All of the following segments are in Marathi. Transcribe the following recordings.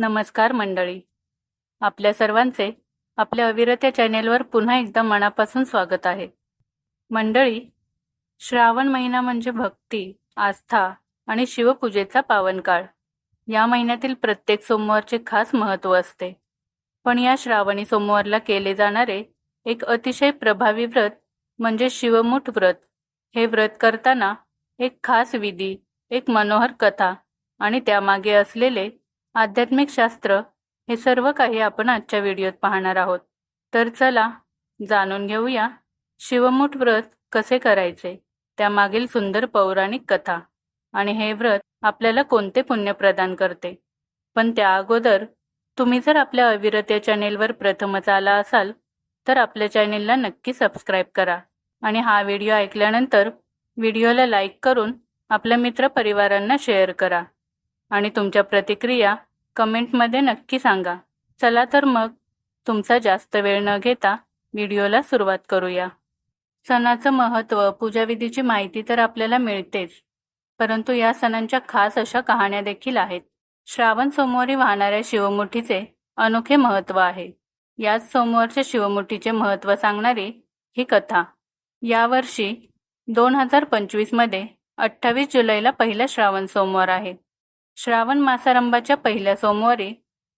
नमस्कार मंडळी. आपल्या सर्वांचे आपल्या अविरत या चॅनेलवर पुन्हा एकदा मनापासून स्वागत आहे. मंडळी श्रावण महिना म्हणजे भक्ती आस्था आणि शिवपूजेचा पावनकाळ या महिन्यातील प्रत्येक सोमवारचे खास महत्त्व असते. पण या श्रावणी सोमवारला केले जाणारे एक अतिशय प्रभावी व्रत म्हणजे शिवमुठ व्रत. हे व्रत करताना एक खास विधी एक मनोहर कथा आणि त्यामागे असलेले आध्यात्मिक शास्त्र हे सर्व काही आपण आजच्या व्हिडिओत पाहणार आहोत. तर चला जाणून घेऊया शिवमुठ व्रत कसे करायचे त्यामागील सुंदर पौराणिक कथा. आणि हे व्रत आपल्याला कोणते पुण्य प्रदान करते? पण त्या अगोदर तुम्ही जर आपल्या अविरत या चॅनेलवर प्रथमच आला असाल तर आपल्या चॅनेलला नक्की सबस्क्राईब करा. आणि हा व्हिडिओ ऐकल्यानंतर व्हिडिओला लाईक करून आपल्या मित्रपरिवारांना शेअर करा. आणि तुमच्या प्रतिक्रिया कमेंटमध्ये नक्की सांगा. चला तर मग तुमचा जास्त वेळ न घेता व्हिडिओला सुरुवात करूया. सणाचं महत्त्व पूजाविधीची माहिती तर आपल्याला मिळतेच. परंतु या सणांच्या खास अशा कहाण्या देखील आहेत. श्रावण सोमवारी वाहणाऱ्या शिवमुठीचे अनोखे महत्त्व आहे. याच सोमवारच्या शिवमुठीचे महत्त्व सांगणारी ही कथा. यावर्षी दोन हजार पंचवीसमध्ये अठ्ठावीस जुलैला पहिला श्रावण सोमवार आहे. श्रावण मासारंभाच्या पहिल्या सोमवारी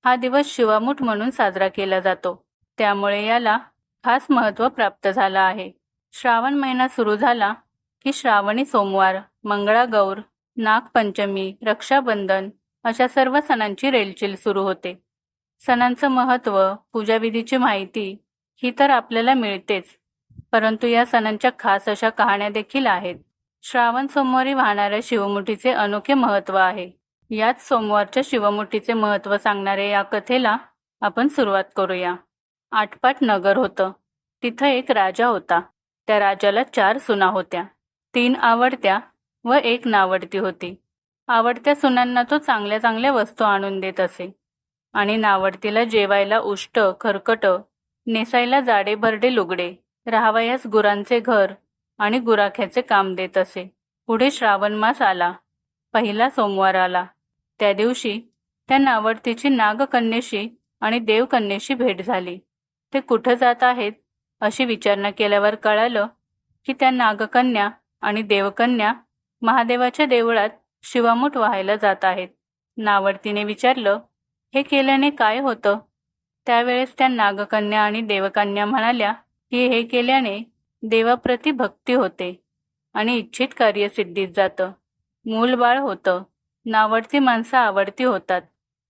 हा दिवस शिवामुठ म्हणून साजरा केला जातो. त्यामुळे याला खास महत्त्व प्राप्त झालं आहे. श्रावण महिना सुरू झाला की श्रावणी सोमवार मंगळागौर नागपंचमी रक्षाबंधन अशा सर्व सणांची रेलचेल सुरू होते. सणांचं महत्त्व पूजाविधीची माहिती ही तर आपल्याला मिळतेच परंतु या सणांच्या खास अशा कहाण्या देखील आहेत. श्रावण सोमवारी वाहणाऱ्या शिवमुठीचे अनोखे महत्त्व आहे. याच सोमवारच्या शिवमुठीचे महत्त्व सांगणाऱ्या या कथेला आपण सुरुवात करूया. आटपाट नगर होतं. तिथं एक राजा होता. त्या राजाला चार सुना होत्या. तीन आवडत्या व एक नावडती होती. आवडत्या सुनांना तो चांगल्या चांगल्या वस्तू आणून देत असे. आणि नावडतीला जेवायला उष्ट खरकट नेसायला जाडे भरडे लुगडे राहावयास गुरांचे घर आणि गुराख्याचे काम देत असे. पुढे श्रावण मास आला. पहिला सोमवार आला. त्या दिवशी त्यांना आवडतीची नागकन्येशी आणि देवकन्येशी भेट झाली. ते कुठं जात आहेत अशी विचारणा केल्यावर कळालं की त्या नागकन्या आणि देवकन्या महादेवाच्या देवळात शिवामूठ व्हायला जात आहेत. नावडतीने विचारलं हे केल्याने काय होतं? त्यावेळेस त्या नागकन्या आणि देवकन्या म्हणाल्या की हे केल्याने देवाप्रती भक्ती होते आणि इच्छित कार्य सिद्धीत जातं मूलबाळ होतं. नावडती माणसं आवडती होतात.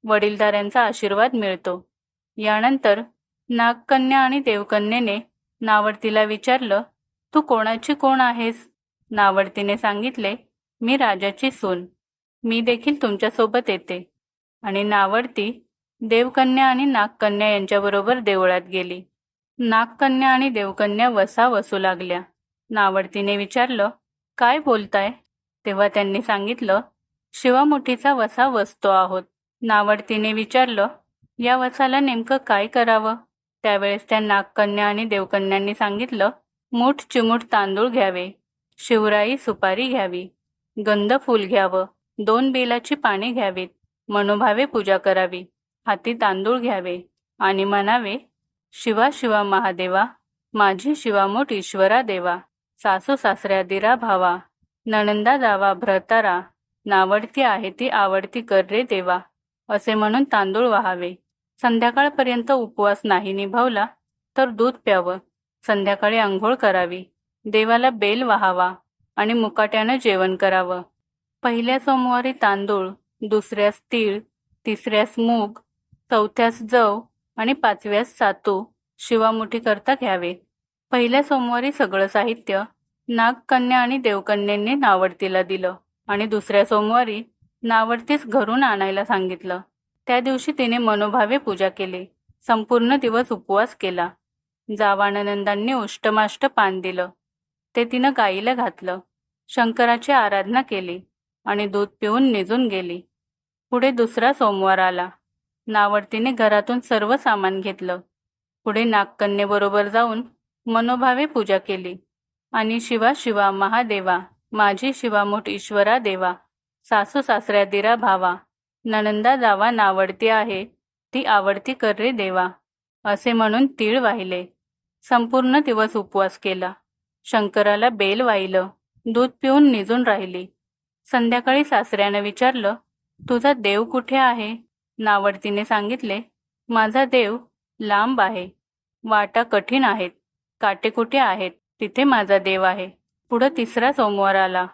वडीलधाऱ्यांचा आशीर्वाद मिळतो. यानंतर नागकन्या आणि देवकन्येने नावडतीला विचारलं तू कोणाची कोण आहेस? नावडतीने सांगितले मी राजाची सून. मी देखील तुमच्यासोबत येते. आणि नावडती देवकन्या आणि नागकन्या यांच्याबरोबर देवळात गेली. नागकन्या आणि देवकन्या वसा वसू लागल्या. नावडतीने विचारलं काय बोलताय? तेव्हा त्यांनी सांगितलं शिवामुठीचा वसा वसतो आहोत. नावडतीने विचारलं या वसाला नेमकं काय करावं? त्यावेळेस त्या नागकन्या आणि देवकन्यांनी सांगितलं मूठ चिमूठ तांदूळ घ्यावे शिवराई सुपारी घ्यावी गंध फूल घ्यावं दोन बेलाची पाने घ्यावीत मनोभावे पूजा करावी हाती तांदूळ घ्यावे आणि म्हणावे शिवा शिवा महादेवा माझी शिवामोठ ईश्वरा देवा सासू सासऱ्या दिरा भावा नणंदा जावा भ्रतारा नावडती आहे ती आवडती कर रे देवा असे म्हणून तांदूळ वाहावे. संध्याकाळपर्यंत उपवास नाही निभावला तर दूध प्यावं. संध्याकाळी आंघोळ करावी. देवाला बेल वाहावा आणि मुकाट्यानं जेवण करावं. पहिल्या सोमवारी तांदूळ दुसऱ्यास तीळ तिसऱ्यास मूग चौथ्यास जव आणि पाचव्यास सातू शिवामुठी करता घ्यावे. पहिल्या सोमवारी सगळं साहित्य नागकन्या आणि देवकन्यांनी नावडतीला दिलं. आणि दुसऱ्या सोमवारी नावडतीस घरून आणायला सांगितलं. त्या दिवशी तिने मनोभावे पूजा केली. संपूर्ण दिवस उपवास केला. जावानंदांनी उष्टमाष्ट पान दिलं. ते तिनं गाईला घातलं. शंकराची आराधना केली आणि दूध पिऊन निजून गेली. पुढे दुसरा सोमवार आला. नावडतीने घरातून सर्व सामान घेतलं. पुढे नागकन्येबरोबर जाऊन मनोभावे पूजा केली. आणि शिवा शिवा महादेवा. माझी शिवामूठ ईश्वरा देवा सासू सासऱ्या दिरा भावा ननंदा जावा नावडती आहे ती आवडती कर रे देवा असे म्हणून तीळ वाहिले. संपूर्ण दिवस उपवास केला. शंकराला बेल वाहिलं दूध पिऊन निजून राहिली. संध्याकाळी सासऱ्यानं विचारलं तुझा देव कुठे आहे? नावडतीने सांगितले माझा देव लांब आहे. वाटा कठीण आहेत. काटेकुटे आहेत? तिथे माझा देव आहे. पुढं तिसरा सोमवार आला.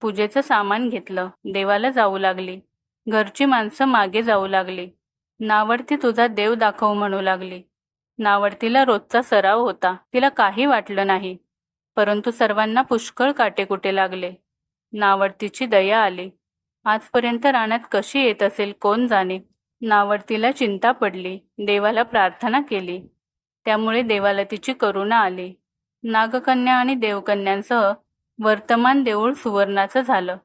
पूजेचं सामान घेतलं. देवाला जाऊ लागली. घरची माणसं मागे जाऊ लागली. नावडती तुझा देव दाखव म्हणू लागली. नावडतीला रोजचा सराव होता. तिला काही वाटलं नाही. परंतु सर्वांना पुष्कळ काटेकुटे लागले. नावडतीची दया आली. आजपर्यंत रानात कशी येत असेल कोण जाणे? नावडतीला चिंता पडली. देवाला प्रार्थना केली. त्यामुळे देवाला तिची करुणा आली. नागकन्या आणि देवकन्यांसह वर्तमान देऊळ सुवर्णाचं झालं.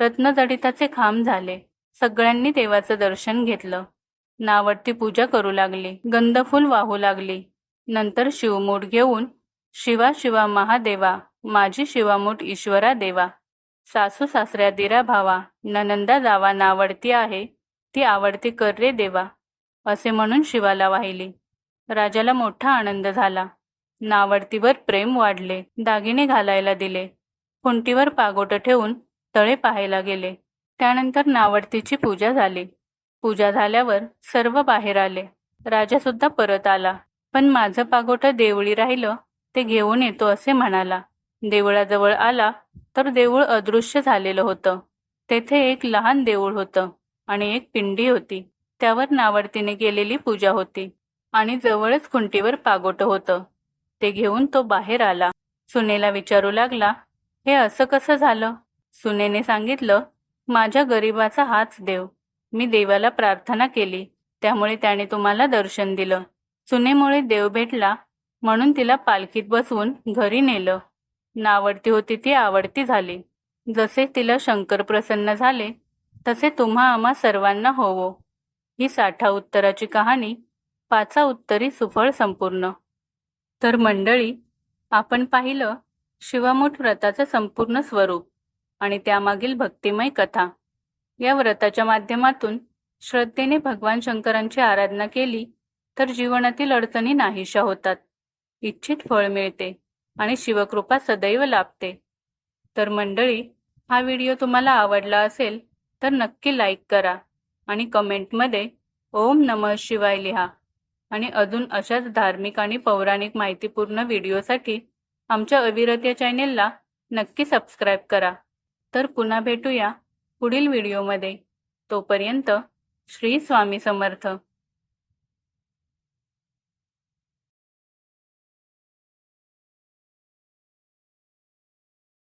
रत्नजडिताचे खांब झाले. सगळ्यांनी देवाचं दर्शन घेतलं. नावडती पूजा करू लागली. गंधफूल वाहू लागली. नंतर शिवमूठ घेऊन शिवा शिवा महादेवा माझी शिवामूठ ईश्वरा देवा सासू सासऱ्या दिरा भावा ननंदा जावा नावडती आहे ती आवडती कर रे देवा असे म्हणून शिवाला वाहिली. राजाला मोठा आनंद झाला. नावडतीवर प्रेम वाढले. दागिने घालायला दिले. खुंटीवर पागोटं ठेवून तळे पाहायला गेले. त्यानंतर नावडतीची पूजा झाली. पूजा झाल्यावर सर्व बाहेर आले. राजा सुद्धा परत आला. पण माझं पागोटं देवळी राहिलं ते घेऊन येतो असे म्हणाला. देवळाजवळ आला तर देऊळ अदृश्य झालेलं होतं. तेथे एक लहान देऊळ होतं आणि एक पिंडी होती. त्यावर नावडतीने केलेली पूजा होती आणि जवळच खुंटीवर पागोटं होतं. ते घेऊन तो बाहेर आला. सुनेला विचारू लागला हे असं कसं झालं? सुनेने सांगितलं माझ्या गरिबाचा हाच देव. मी देवाला प्रार्थना केली. त्यामुळे त्याने तुम्हाला दर्शन दिलं. सुनेमुळे देव भेटला म्हणून तिला पालखीत बसवून घरी नेलं. नावडती होती ती आवडती झाली. जसे तिला शंकर प्रसन्न झाले तसे तुम्हा आम्हा सर्वांना होवो. ही साठा उत्तराची कहाणी पाचा उत्तरी सुफळ संपूर्ण. तर मंडळी आपण पाहिलं शिवामूठ व्रताचं संपूर्ण स्वरूप आणि त्यामागील भक्तिमय कथा. या व्रताच्या माध्यमातून श्रद्धेने भगवान शंकरांची आराधना केली तर जीवनातील अडचणी नाहीशा होतात. इच्छित फळ मिळते आणि शिवकृपा सदैव लाभते. तर मंडळी हा व्हिडिओ तुम्हाला आवडला असेल तर नक्की लाईक करा आणि कमेंटमध्ये ओम नमः शिवाय लिहा आणि अजून अशाच धार्मिक आणि पौराणिक माहितीपूर्ण व्हिडिओसाठी आमच्या अविरत या चॅनेलला नक्की सबस्क्राईब करा. तर पुन्हा भेटूया पुढील व्हिडिओमध्ये. तोपर्यंत श्री स्वामी समर्थ.